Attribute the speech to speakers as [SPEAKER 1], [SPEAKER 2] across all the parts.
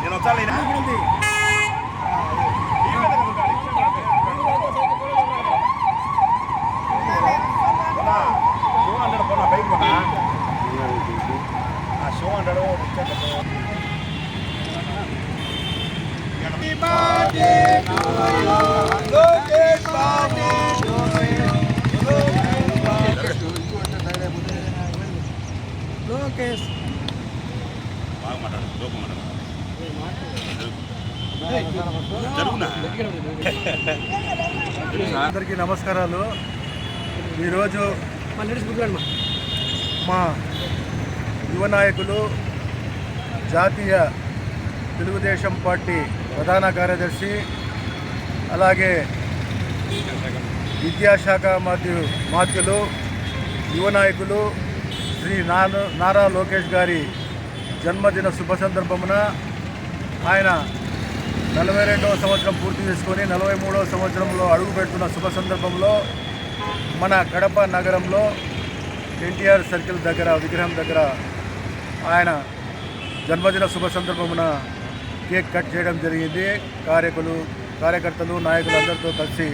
[SPEAKER 1] నేను వచ్చాలి show hundred కొన్నా bike కొన్నా ఆ షో హండ్రెడ్
[SPEAKER 2] లోకేష్
[SPEAKER 1] బాగా మాట్లాడు లోపం జరుగునా?
[SPEAKER 2] అందరికీ నమస్కారాలు. ఈరోజు మా యువ నాయకులు జాతీయ తెలుగుదేశం పార్టీ ప్రధాన కార్యదర్శి అలాగే విద్యాశాఖ మాధ్యు మాధ్యులు యువ నాయకులు శ్రీ నాను నారా లోకేష్ గారి జన్మదిన శుభ సందర్భమున ఆయన నలభై రెండవ సంవత్సరం పూర్తి చేసుకొని నలభై మూడవ సంవత్సరంలో అడుగుపెడుతున్న శుభ సందర్భంలో మన కడప నగరంలో ఎన్టీఆర్ సర్కిల్ దగ్గర విగ్రహం దగ్గర ఆయన జన్మదిన శుభ సందర్భమున కేక్ కట్ చేయడం జరిగింది. కార్యకులు కార్యకర్తలు నాయకులు అందరితో కలిసి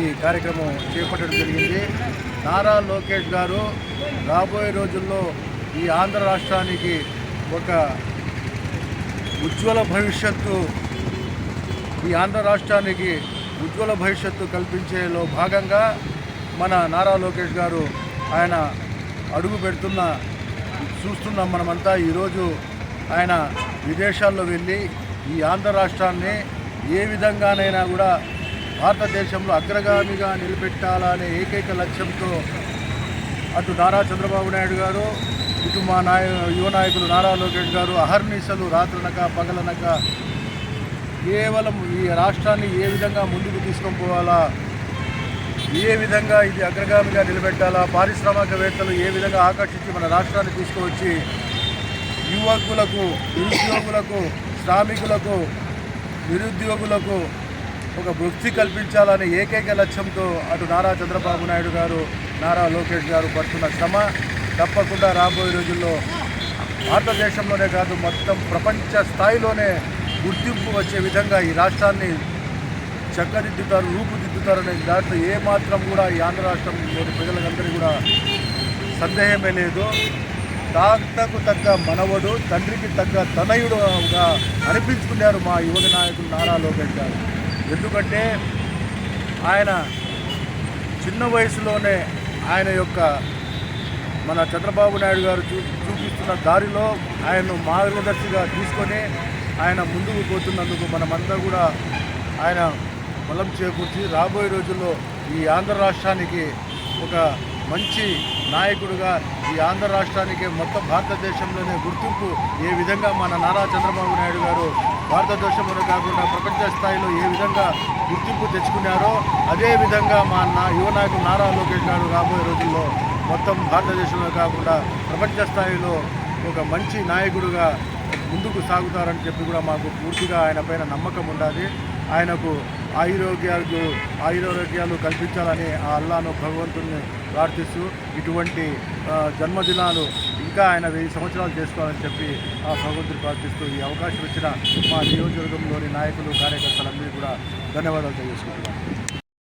[SPEAKER 2] ఈ కార్యక్రమం చేపట్టడం జరిగింది. నారా లోకేష్ గారు రాబోయే రోజుల్లో ఈ ఆంధ్ర రాష్ట్రానికి ఒక ఉజ్వల భవిష్యత్తు ఈ ఆంధ్ర రాష్ట్రానికి ఉజ్వల భవిష్యత్తు కల్పించేలో భాగంగా మన నారా లోకేష్ గారు ఆయన అడుగు పెడుతున్న చూస్తున్నాం మనమంతా ఈరోజు ఆయన విదేశాల్లో వెళ్ళి ఈ ఆంధ్ర రాష్ట్రాన్ని ఏ విధంగానైనా కూడా భారతదేశంలో అగ్రగామిగా నిలబెట్టాలనే ఏకైక లక్ష్యంతో అటు నారా చంద్రబాబు నాయుడు గారు ఇటు మా నాయ యువ నాయకులు నారా లోకేష్ గారు అహర్నిశలు రాత్రనక పగలనక కేవలం ఈ రాష్ట్రాన్ని ఏ విధంగా ముందుకు తీసుకొని పోవాలా ఏ విధంగా ఇది అగ్రగామిగా నిలబెట్టాలా పారిశ్రామికవేత్తలు ఏ విధంగా ఆకర్షించి మన రాష్ట్రాన్ని తీసుకువచ్చి యువకులకు నిరుద్యోగులకు శ్రామికులకు నిరుద్యోగులకు ఒక వృత్తి కల్పించాలనే ఏకైక లక్ష్యంతో అటు నారా చంద్రబాబు నాయుడు గారు నారా లోకేష్ గారు పడుతున్న శ్రమ తప్పకుండా రాబోయే రోజుల్లో భారతదేశంలోనే కాదు మొత్తం ప్రపంచ స్థాయిలోనే గుర్తింపు వచ్చే విధంగా ఈ రాష్ట్రాన్ని చక్కదిద్దుతారు రూపుదిద్దుతారనే దాంట్లో ఏమాత్రం కూడా ఈ ఆంధ్ర రాష్ట్రంలోని ప్రజలందరికీ కూడా సందేహమే లేదు. తాతకు తగ్గ మనవడు తండ్రికి తగ్గ తనయుడుగా అనిపించుకున్నారు మా యువక నాయకుడు నారా లోకేష్ గారు. ఎందుకంటే ఆయన చిన్న వయసులోనే ఆయన యొక్క మన చంద్రబాబు నాయుడు గారు చూ చూపిస్తున్న దారిలో ఆయన్ను మార్గదర్శిగా తీసుకొని ఆయన ముందుకు పోతున్నందుకు మనమంతా కూడా ఆయన బలం చేకూర్చి రాబోయే రోజుల్లో ఈ ఆంధ్ర రాష్ట్రానికి ఒక మంచి నాయకుడుగా ఈ ఆంధ్ర రాష్ట్రానికి మొత్తం భారతదేశంలోనే గుర్తింపు ఏ విధంగా మన నారా చంద్రబాబు నాయుడు గారు భారతదేశంలోనే కాకుండా ప్రపంచ స్థాయిలో ఏ విధంగా గుర్తింపు తెచ్చుకున్నారో అదే విధంగా మా నా యువ నాయకుడు నారా లోకేష్ గారు రాబోయే రోజుల్లో మొత్తం భారతదేశంలో కాకుండా ప్రపంచ స్థాయిలో ఒక మంచి నాయకుడుగా ముందుకు సాగుతారని చెప్పి కూడా మాకు పూర్తిగా ఆయన పైన నమ్మకం ఉండాలి. ఆయనకు ఆయురోగ్యాలు ఆయురోగ్యాలు కల్పించాలని ఆ అల్లాను భగవంతుని ప్రార్థిస్తూ ఇటువంటి జన్మదినాలు ఇంకా ఆయన వెయ్యి సంవత్సరాలు చేసుకోవాలని చెప్పి ఆ భగవంతుని ప్రార్థిస్తూ ఈ అవకాశం ఇచ్చిన మా నియోజకవర్గంలోని నాయకులు కార్యకర్తలందరికీ కూడా ధన్యవాదాలు తెలియజేసుకుంటున్నాను.